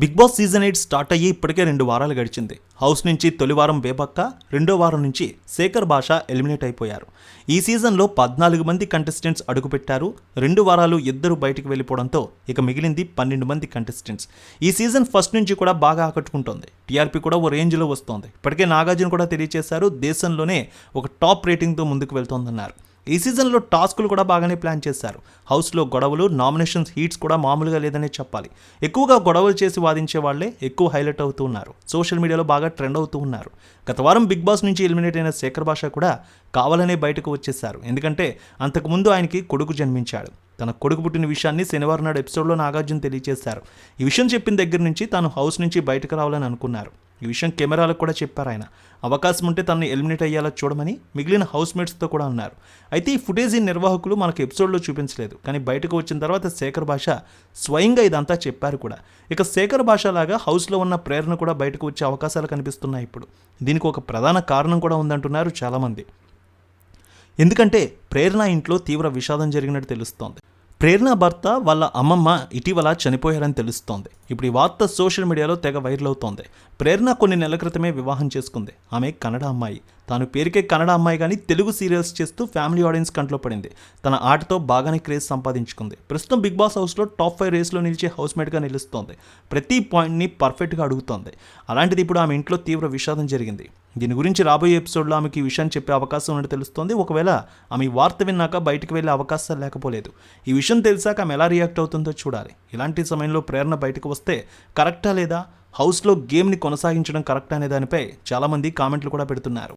Bigg Boss season eight start అయ్యి ఇప్పటికే రెండు వారాలు గడిచింది. హౌస్ నుంచి తొలి వారం బేబక్క రెండో వారం నుంచి శేఖర్ భాష ఎలిమినేట్ అయిపోయారు. ఈ సీజన్లో పద్నాలుగు మంది కంటెస్టెంట్స్ అడుగుపెట్టారు. రెండు వారాలు ఇద్దరు బయటికి వెళ్ళిపోవడంతో ఇక మిగిలింది పన్నెండు మంది కంటెస్టెంట్స్ ఈ సీజన్ ఫస్ట్ నుంచి కూడా బాగా ఆకట్టుకుంటోంది. టీఆర్పీ కూడా ఓ రేంజ్లో వస్తోంది. ఇప్పటికే నాగార్జున కూడా తెలియజేశారు దేశంలోనే ఒక టాప్ రేటింగ్తో ముందుకు వెళ్తోందన్నారు. ఈ సీజన్లో టాస్కులు కూడా బాగానే ప్లాన్ చేశారు. హౌస్లో గొడవలు నామినేషన్స్ హీట్స్ కూడా మామూలుగా లేదనే చెప్పాలి. ఎక్కువగా గొడవలు చేసి వాదించే వాళ్ళే ఎక్కువ హైలైట్ అవుతూ ఉన్నారు. సోషల్ మీడియాలో బాగా ట్రెండ్ అవుతూ ఉన్నారు. గత వారం బిగ్ బాస్ నుంచి ఎలిమినేట్ అయిన శేఖర్ భాష కూడా కావాలనే బయటకు వచ్చేశారు. ఎందుకంటే అంతకుముందు ఆయనకి కొడుకు జన్మించాడు. తన కొడుకు పుట్టిన విషయాన్ని శనివారం నాడు ఎపిసోడ్లో నాగార్జున తెలియజేశారు. ఈ విషయం చెప్పిన దగ్గర నుంచి తాను హౌస్ నుంచి బయటకు రావాలని అనుకున్నారు. ఈ విషయం కెమెరాలకు కూడా చెప్పారు ఆయన. అవకాశం ఉంటే తనని ఎలిమినేట్ అయ్యేలా చూడమని మిగిలిన హౌస్ మేట్స్తో కూడా అన్నారు. అయితే ఈ ఫుటేజ్ ఈ నిర్వాహకులు మనకు ఎపిసోడ్లో చూపించలేదు. కానీ బయటకు వచ్చిన తర్వాత శేఖర్ భాష స్వయంగా ఇదంతా చెప్పారు కూడా. ఇక శేఖర్ భాష లాగా హౌస్లో ఉన్న ప్రేరణ కూడా బయటకు వచ్చే అవకాశాలు కనిపిస్తున్నాయి ఇప్పుడు. దీనికి ఒక ప్రధాన కారణం కూడా ఉందంటున్నారు చాలామంది. ఎందుకంటే ప్రేరణ ఇంట్లో తీవ్ర విషాదం జరిగినట్టు తెలుస్తోంది. ప్రేరణ భర్త వాళ్ళ అమ్మమ్మ ఇటీవల చనిపోయారని తెలుస్తోంది. ఇప్పుడు ఈ వార్త సోషల్ మీడియాలో తెగ వైరల్ అవుతోంది. ప్రేరణ కొన్ని నెలల క్రితమే వివాహం చేసుకుంది. ఆమె కన్నడ అమ్మాయి. తాను పేరుకే కన్నడ అమ్మాయి కానీ తెలుగు సీరియల్స్ చేస్తూ ఫ్యామిలీ ఆడియన్స్ కంట్లో పడింది. తన ఆటతో బాగానే క్రేజ్ సంపాదించుకుంది. ప్రస్తుతం బిగ్ బాస్ హౌస్లో టాప్ ఫైవ్ రేస్లో నిలిచే హౌస్ మేట్గా నిలుస్తోంది. ప్రతి పాయింట్ని పర్ఫెక్ట్గా అడుగుతోంది. అలాంటిది ఇప్పుడు ఆమె ఇంట్లో తీవ్ర విషాదం జరిగింది. దీని గురించి రాబోయే ఎపిసోడ్లో ఆమెకి ఈ విషయం చెప్పే అవకాశం ఉన్నట్టు తెలుస్తోంది. ఒకవేళ ఆమె వార్త విన్నాక బయటకు వెళ్ళే అవకాశాలు లేకపోలేదు. ఈ విషయం తెలిసాక ఆమె ఎలా రియాక్ట్ అవుతుందో చూడాలి. ఇలాంటి సమయంలో ప్రేరణ బయటకు వస్తే కరెక్టా లేదా? హౌస్లో గేమ్ని కొనసాగించడం కరెక్ట్ అనే దానిపై చాలామంది కామెంట్లు కూడా పెడుతున్నారు.